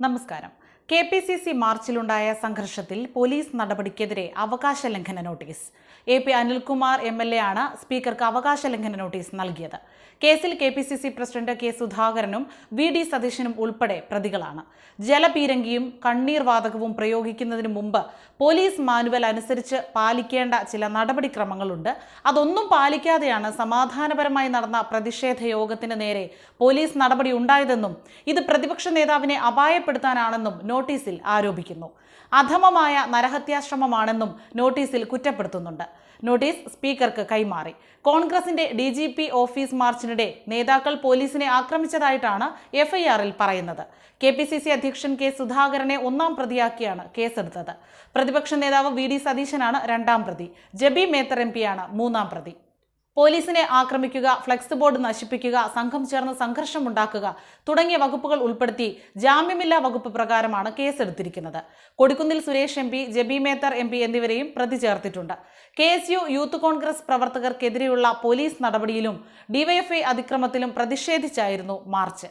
നമസ്കാരം. K P C C മാർച്ചിലുണ്ടായ സംഘർഷത്തിൽ പോലീസ് നടപടിക്കെതിരെ അവകാശ ലംഘന notice. A P Anilkumar M L A ആണ് സ്പീക്കർക്ക് അവകാശ ലംഘന നോട്ടീസ് നൽകിയത്. കേസിൽ K P C C president K സുധാകരനും വി ഡി സതീശനും ഉൾപ്പെടെ പ്രതികളാണ്. ജലപീരങ്കിയും കണ്ണീർ വാതകവും പ്രയോഗിക്കുന്നതിന് മുമ്പ് പോലീസ് മാനുവൽ അനുസരിച്ച് പാലിക്കേണ്ട ചില നടപടിക്രമങ്ങളുണ്ട്. അതൊന്നും പാലിക്കാതെയാണ് സമാധാനപരമായി നടന്ന പ്രതിഷേധ യോഗത്തിന് നേരെ പോലീസ് നടപടി ഉണ്ടായതെന്നും ഇത് പ്രതിപക്ഷ നേതാവിനെ അപായപ്പെടുത്താനാണെന്നും നോട്ടീസിൽ ആരോപിക്കുന്നു. അധമമായ നരഹത്യാശ്രമമാണെന്നും നോട്ടീസിൽ കുറ്റപ്പെടുത്തുന്നുണ്ട്. നോട്ടീസ് സ്പീക്കർക്ക് കൈമാറി. കോൺഗ്രസിന്റെ ഡി ജി പി ഓഫീസ് മാർച്ചിനിടെ നേതാക്കൾ പോലീസിനെ ആക്രമിച്ചതായിട്ടാണ് എഫ്ഐആറിൽ പറയുന്നത്. കെ പി സി സി അധ്യക്ഷൻ കെ സുധാകരനെ ഒന്നാം പ്രതിയാക്കിയാണ് കേസെടുത്തത്. പ്രതിപക്ഷ നേതാവ് വി ഡി സതീശനാണ് രണ്ടാം പ്രതി. ജബി മേത്തർ എം പിയാണ് മൂന്നാം പ്രതി. പോലീസിനെ ആക്രമിക്കുക ഫ്ലെക്സ് ബോർഡ് നശിപ്പിക്കുക സംഘം ചേർന്ന് സംഘർഷമുണ്ടാക്കുക തുടങ്ങിയ വകുപ്പുകൾ ഉൾപ്പെടുത്തി ജാമ്യമില്ലാ വകുപ്പ് പ്രകാരമാണ് കേസെടുത്തിരിക്കുന്നത്. Kodikunnil Suresh M P Jebi Mather M P എന്നിവരെയും പ്രതി ചേർത്തിട്ടുണ്ട്. K S U youth congress പ്രവർത്തകർക്കെതിരെയുള്ള police നടപടിയിലും ഡിവൈഎഫ്ഐ അതിക്രമത്തിലും പ്രതിഷേധിച്ചായിരുന്നു മാർച്ച്.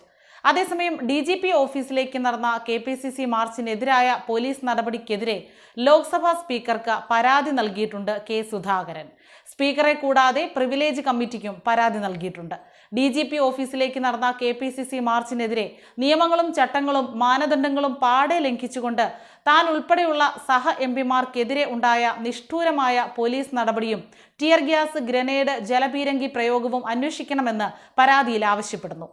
അതേസമയം ഡി ജി പി ഓഫീസിലേക്ക് നടന്ന കെ പി സി സി മാർച്ചിനെതിരായ പോലീസ് നടപടിക്കെതിരെ ലോക്സഭാ സ്പീക്കർക്ക് പരാതി നൽകിയിട്ടുണ്ട് കെ സുധാകരൻ. സ്പീക്കറെ കൂടാതെ പ്രിവിലേജ് കമ്മിറ്റിക്കും പരാതി നൽകിയിട്ടുണ്ട്. ഡി ജി പി ഓഫീസിലേക്ക് നടന്ന കെ പി സി സി മാർച്ചിനെതിരെ നിയമങ്ങളും ചട്ടങ്ങളും മാനദണ്ഡങ്ങളും പാടെ ലംഘിച്ചുകൊണ്ട് താൻ ഉൾപ്പെടെയുള്ള സഹ എം പിമാർക്കെതിരെ ഉണ്ടായ നിഷ്ഠൂരമായ പോലീസ് നടപടിയും ടിയർ ഗ്യാസ് ഗ്രനേഡ് ജലപീരങ്കി പ്രയോഗവും അന്വേഷിക്കണമെന്ന് പരാതിയിൽ ആവശ്യപ്പെടുന്നു.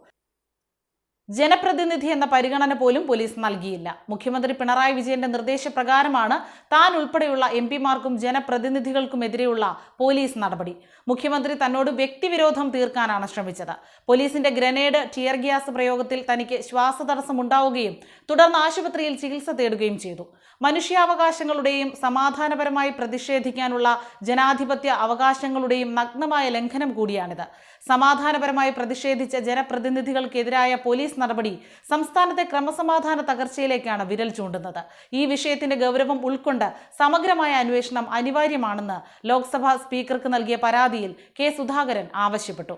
ജനപ്രതിനിധി എന്ന പരിഗണന പോലും പോലീസ് നൽകിയില്ല. മുഖ്യമന്ത്രി പിണറായി വിജയന്റെ നിർദ്ദേശപ്രകാരമാണ് താൻ ഉൾപ്പെടെയുള്ള എം പിമാർക്കും ജനപ്രതിനിധികൾക്കുമെതിരെയുള്ള പോലീസ് നടപടി. മുഖ്യമന്ത്രി തന്നോട് വ്യക്തിവിരോധം തീർക്കാനാണ് ശ്രമിച്ചത്. പോലീസിന്റെ ഗ്രനേഡ് ടിയർ ഗ്യാസ് പ്രയോഗത്തിൽ തനിക്ക് ശ്വാസതടസ്സം ഉണ്ടാവുകയും തുടർന്ന് ആശുപത്രിയിൽ ചികിത്സ തേടുകയും ചെയ്തു. മനുഷ്യാവകാശങ്ങളുടെയും സമാധാനപരമായി പ്രതിഷേധിക്കാനുള്ള ജനാധിപത്യ അവകാശങ്ങളുടെയും നഗ്നമായ ലംഘനം കൂടിയാണിത്. സമാധാനപരമായി പ്രതിഷേധിച്ച ജനപ്രതിനിധികൾക്കെതിരായ പോലീസ് നടപടി സംസ്ഥാനത്തെ ക്രമസമാധാന തകർച്ചയിലേക്കാണ് വിരൽ ചൂണ്ടുന്നത്. ഈ വിഷയത്തിന്റെ ഗൗരവം ഉൾക്കൊണ്ട് സമഗ്രമായ അന്വേഷണം അനിവാര്യമാണെന്ന് ലോക്സഭാ സ്പീക്കർക്ക് നൽകിയ പരാതിയിൽ കെ സുധാകരൻ ആവശ്യപ്പെട്ടു.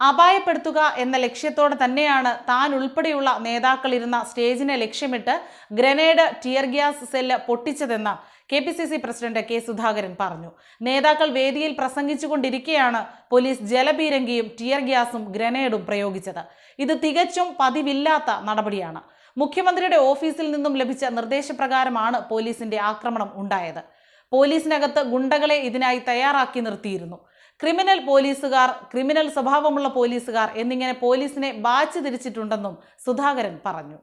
അപായപ്പെടുത്തുക എന്ന ലക്ഷ്യത്തോടെ തന്നെയാണ് താൻ ഉൾപ്പെടെയുള്ള നേതാക്കളിരുന്ന സ്റ്റേജിനെ ലക്ഷ്യമിട്ട് grenade tear gas shell പൊട്ടിച്ചതെന്ന് K P C C president K Sudhakaran പറഞ്ഞു. നേതാക്കൾ വേദിയിൽ പ്രസംഗിച്ചുകൊണ്ടിരിക്കെയാണ് പോലീസ് ജലപീരങ്കിയും ടിയർ ഗ്യാസും ഗ്രനേഡും പ്രയോഗിച്ചത്. ഇത് തികച്ചും പതിവില്ലാത്ത നടപടിയാണ്. മുഖ്യമന്ത്രിയുടെ ഓഫീസിൽ നിന്നും ലഭിച്ച നിർദ്ദേശപ്രകാരമാണ് പോലീസിന്റെ ആക്രമണം ഉണ്ടായത്. പോലീസിനകത്ത് ഗുണ്ടകളെ ഇതിനായി തയ്യാറാക്കി നിർത്തിയിരുന്നു. ക്രിമിനൽ പോലീസുകാർ ക്രിമിനൽ സ്വഭാവമുള്ള പോലീസുകാർ എന്നിങ്ങനെ പോലീസിനെ ബാച്ച് തിരിച്ചിട്ടുണ്ടെന്നും സുധാകരൻ പറഞ്ഞു.